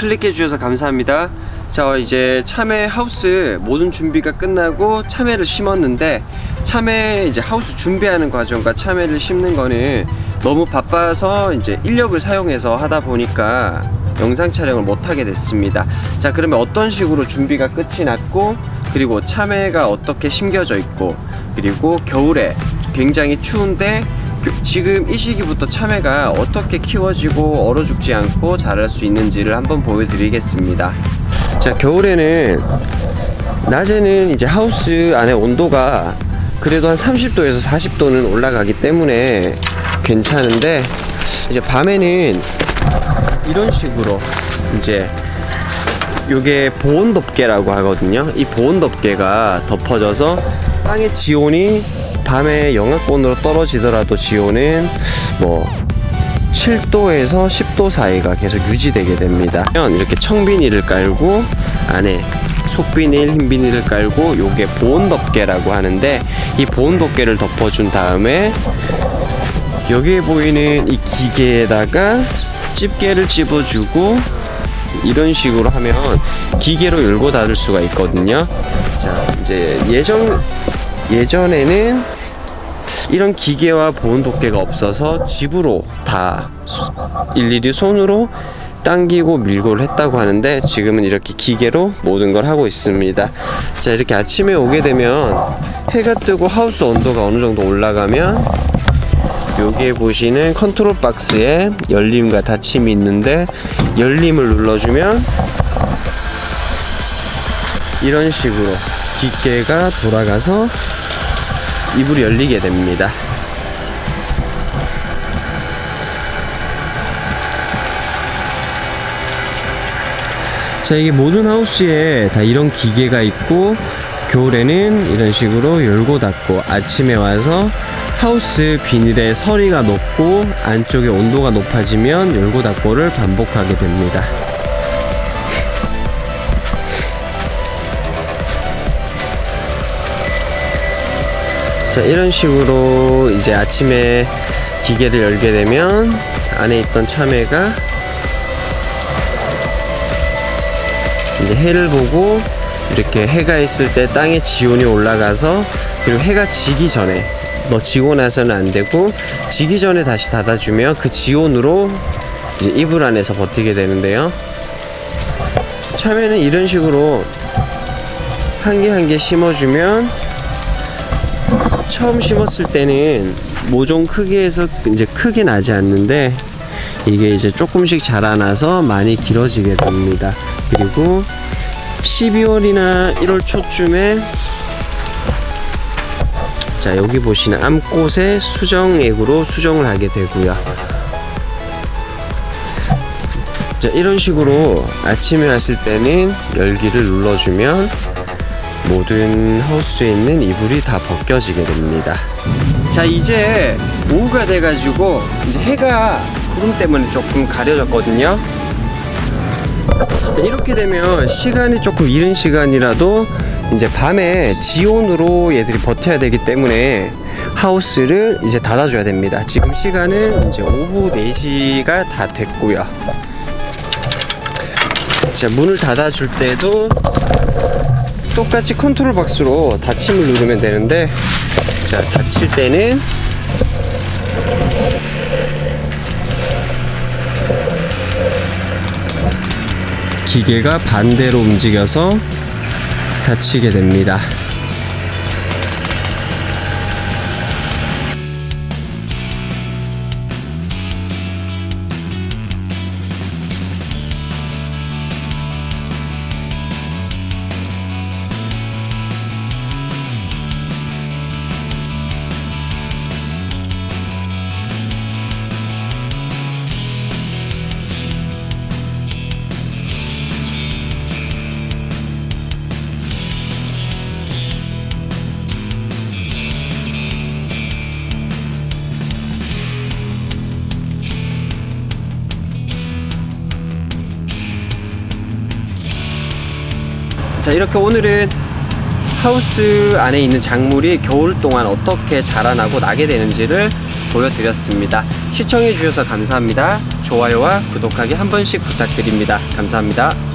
클릭해 주셔서 감사합니다. 자, 이제 참외 하우스 모든 준비가 끝나고 참외를 심었는데 참외 이제 하우스 준비하는 과정과 참외를 심는 거는 너무 바빠서 이제 인력을 사용해서 하다 보니까 영상 촬영을 못 하게 됐습니다. 자, 그러면 어떤 식으로 준비가 끝이 났고 그리고 참외가 어떻게 심겨져 있고 그리고 겨울에 굉장히 추운데 그- 지금 이 시기부터 참외가 어떻게 키워지고 얼어 죽지 않고 자랄 수 있는지를 한번 보여드리겠습니다. 자, 겨울에는 낮에는 이제 하우스 안에 온도가 그래도 한 30도에서 40도는 올라가기 때문에 괜찮은데 이제 밤에는 이런 식으로 이제 요게 보온 덮개라고 하거든요. 이 보온 덮개가 덮어져서 땅의 지온이 밤에 영하권으로 떨어지더라도 지온은 뭐 7도에서 10도 사이가 계속 유지되게 됩니다. 이렇게 청비닐을 깔고 안에 속비닐, 흰비닐을 깔고 요게 보온 덮개라고 하는데 이 보온 덮개를 덮어준 다음에 여기에 보이는 이 기계에다가 집게를 집어주고 이런 식으로 하면 기계로 열고 닫을 수가 있거든요. 자, 이제 예전 예전에는 이런 기계와 보온 도끼가 없어서 집으로 다 수- 일일이 손으로 당기고 밀고를 했다고 하는데 지금은 이렇게 기계로 모든 걸 하고 있습니다. 자, 이렇게 아침에 오게 되면 해가 뜨고 하우스 온도가 어느 정도 올라가면 여기에 보시는 컨트롤 박스에 열림과 닫힘이 있는데 열림을 눌러주면 이런 식으로 기계가 돌아가서 이불이 열리게 됩니다. 자, 이게 모든 하우스에 다 이런 기계가 있고 겨울에는 이런 식으로 열고 닫고 아침에 와서 하우스 비닐에 서리가 높고 안쪽에 온도가 높아지면 열고 닫고를 반복하게 됩니다. 자, 이런 식으로 이제 아침에 기계를 열게 되면 안에 있던 참외가 이제 해를 보고 이렇게 해가 있을 때 땅의 지온이 올라가서 그리고 해가 지기 전에 너 지고 나서는 안 되고 지기 전에 다시 닫아주면 그 지온으로 이제 이불 안에서 버티게 되는데요. 참외는 이런 식으로 한 개한개 심어주면 처음 심었을 때는 모종 크기에서 이제 크게 나지 않는데 이게 이제 조금씩 자라나서 많이 길어지게 됩니다. 그리고 12월이나 1월 초쯤에 자 여기 보시는 암꽃에 수정액으로 수정을 하게 되고요. 자 이런 식으로 아침에 왔을 때는 열기를 눌러주면 모든 하우스에 있는 이불이 다 벗겨지게 됩니다. 자 이제 오후가 돼가지고 이제 해가 구름 때문에 조금 가려졌거든요. 이렇게 되면 시간이 조금 이른 시간이라도 이제 밤에 지온으로 얘들이 버텨야 되기 때문에 하우스를 이제 닫아줘야 됩니다. 지금 시간은 이제 오후 4시가 다 됐고요. 자, 문을 닫아줄 때도 똑같이 컨트롤 박스로 닫힘을 누르면 되는데 자, 닫힐 때는 기계가 반대로 움직여서 닫히게 됩니다. 자 이렇게 오늘은 하우스 안에 있는 작물이 겨울 동안 어떻게 자라나고 나게 되는지를 보여드렸습니다. 시청해 주셔서 감사합니다. 좋아요와 구독하기 한 번씩 부탁드립니다. 감사합니다.